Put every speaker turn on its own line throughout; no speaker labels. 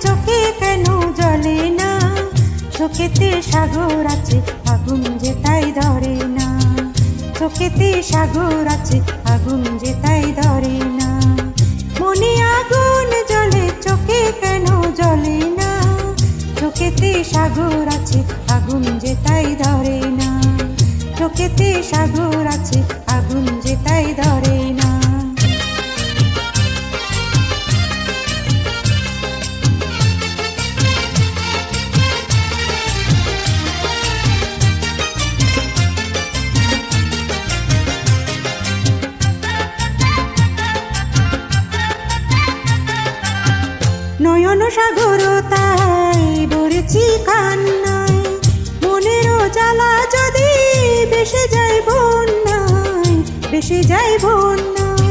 চোখে কেন জলে না? চোখেতে সাগর আছে, আগুন যে তাই ধরে না। চোখেতে সাগর আছে, আগুন যে তাই ধরে না। মনে আগুন জলে চোখে কেন জলে না? চোখেতে সাগর আছে, আগুন যে তাই ধরে না। চোখেতে সাগর আছে, আগুন যে তাই ধরে না। নয়ন সাগর তাই ভরেছি কান্নায়। মনের জ্বালা যদি বেসে যায় বন্যায় বেসে যায় বন্যায়।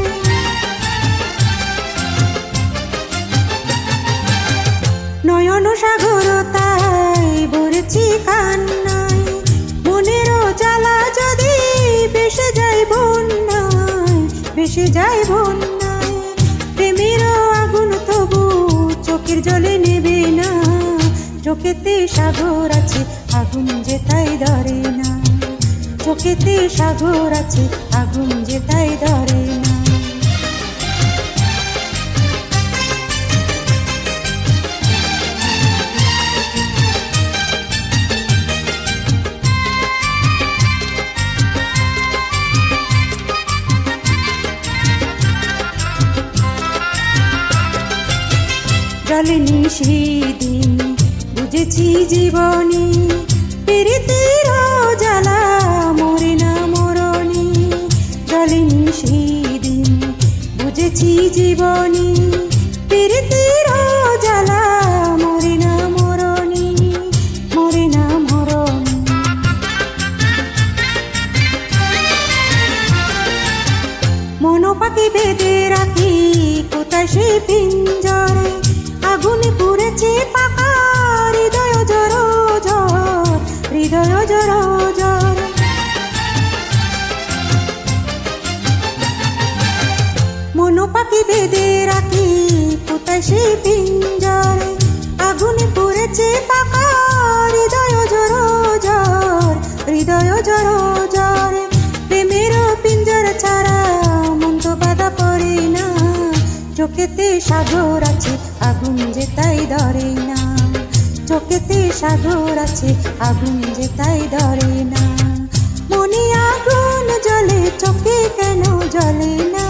নয়ন সাগর তাই ভরেছি কান্নায়। মনের জ্বালা যদি বেসে যায় বন্যায় বেসে যায় বন্যায়। চোখের জলে নেবে না। চোখেতে সাগর আছে, আগুন যে তাই ধরে না। চোখেতে সাগর আছে, আগুন যে তাই ধরে না। জলেনি সেদিন বুঝেছি জীবনে প্রীতির জ্বালা মরে না মরণে। জলেনি সেদিন বুঝেছি জীবনে প্রীতির জ্বালা মরে না মরণে। মরে না মরণে। মন বেঁধে রাখি, কোথায় সে পিঞ্জরে? আগুনে পুড়েছে পাকা হৃদয় জর জর হৃদয় জর জর মন পাখি বেঁধে রাখি কোথায় সে পিঞ্জরে, আগুনে পুড়েছে পাকা হৃদয় জর জর হৃদয় জর জর প্রেমের পিঞ্জর ছাড়া মন তো বাধা পড়ে না, চোখেতে সাগর আছে আগুন যে তাই ধরে না। চোখেতে সাগর আছে, আগুন যে তাই ধরে না। মনে আগুন জ্বলে, চোখে কেন জ্বলে না?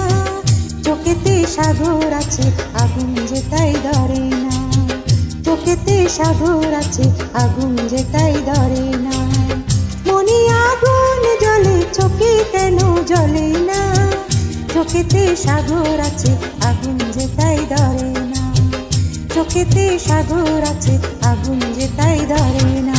চোখেতে সাগর আছে, আগুন যে তাই ধরে না। চোখেতে সাগর আছে, আগুন যে তাই ধরে না। মনে আগুন জ্বলে, চোখে কেন জ্বলে না? চোখেতে সাগর আছে, আগুন যে তাই ধরে না। চোখেতে সাগর আছে আগুন যে তাই ধরে না।